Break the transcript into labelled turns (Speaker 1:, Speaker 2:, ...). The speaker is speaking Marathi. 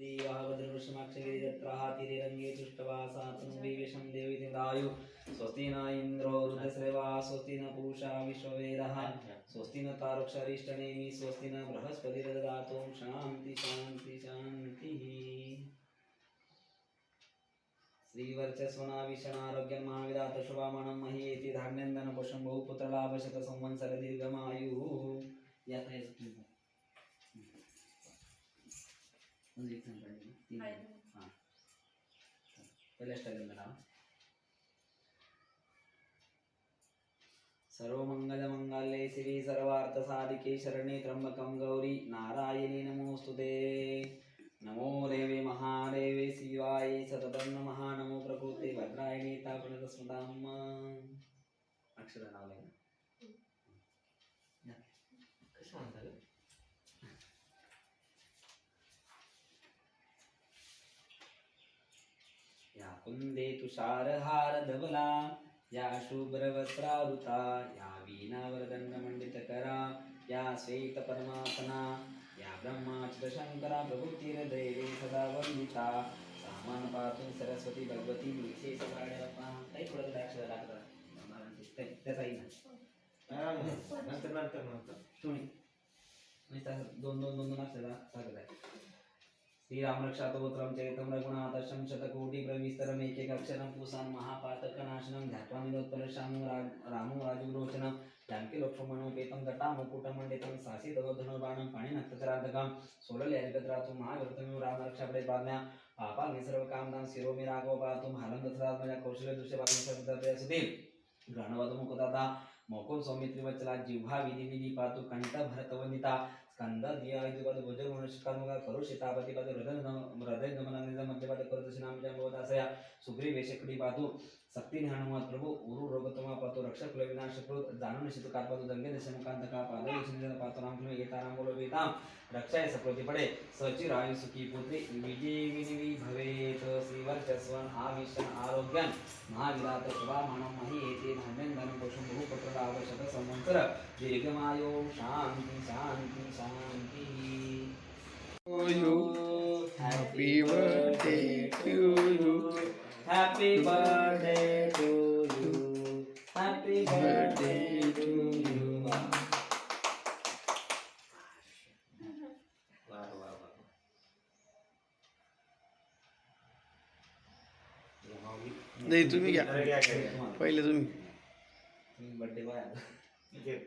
Speaker 1: देवाभद्रवृषमाक्षगिरिजत्राः तीरे तुष्टवासातनु विवेशं देवी दायु स्वस्ति न इन्द्रो रुद्रश्रेवा स्वस्ति न पूषा विश्ववेदः स्वस्ति न तारुक्षरिष्टनेमि स्वस्ति न बृहस्पतिर्ददातु शान्ति शान्ति शान्तिः श्रीवर्चस्वनाविषणारोग्यं महाविरात शुभामणं महीयेति धान्यन्दनपुष्पं बहुपुत्रलाभशतसंवत्सरदीर्घमायुः यात వెళ్ళేస్తాం సర్వమంగళమంగళే శివి సర్వార్థ సాధికే శరణే త్రంబకం గౌరీ నారాయణి నమోస్తుతే. నమో దేవి మహాదేవి శివాయ సతతం నమ. నమో ప్రకృతి భద్రాయణి తాపణ స్మృతామ్మ అక్షరనాలయం कुंदे तुषारहार धवला या शुभ्रवस्त्रावृता या वीणावरदण्डमण्डितकरा या श्वेत परमासना या ब्रह्माच्युतशङ्करा प्रभुतिरदैवे सदा वन्दिता सामान पातून सरस्वती भगवती विशेष काही थोडं द्राक्ष लागतात
Speaker 2: नंतर नंतर नंतर.
Speaker 1: तुम्ही नुसतं दोन दोन दोन दोन अक्षरा लागत आहे श्रीरामरक्षातोत्रं चरितं रघुनाथशं शतकोटि प्रविस्तरम् एकैकक्षरं पुसान् महापातकनाशनं ध्यात्वा निरोत्पलशामो रामो राजगुरोचनं जानकी लक्ष्मणोपेतं जटामुकुटमण्डितं सासितवधनुर्बाणं पाणिनक्तचराधकं सोलल्याजगत्रातु महाविरतमिव रामरक्षापडे पाज्ञा पापाग्नि सर्वकामदां शिरोमि राघव पातुं हालं दशरात माझ्या कौशल्यदृश्यपादुसुधीर ग्रहणवधमुखदाता मोकुल सौमित्रिवचला जिव्हा विधी विधी पातु कंठ भरतवनिता स्कंद दियायुपद भुज मनुष्यकानुगा करू शितापतिपद हृदय हृदय गमनानिजा मध्यपद करतशी नामच्या भवदासया सुग्री वेशकडी पातु सक्ती हनुमत प्रभू उरु रोगतमा पातो दशमुखांत का पादो शिंदन पातो राम किलो येता राम बोलो वेताम रक्षाय सप्रति पडे सचिर आयु सुखी पुत्री विजयिनी भवेत श्रीवर्चस्वन आविशन आरोग्यन महाविरात शुभामणं मही येते धान्यंदनं पोषण बहुपत्र आवश्यक संवत्सर दीर्घमायो शांती शांती शांती
Speaker 3: you. Happy birthday to you.
Speaker 1: Happy birthday to you. Happy birthday to you.
Speaker 2: वा वा वा
Speaker 3: नाही तुम्ही
Speaker 2: घ्या.
Speaker 3: पहिले तुम्ही
Speaker 1: तुम्ही बर्थडे बॉय
Speaker 2: घे.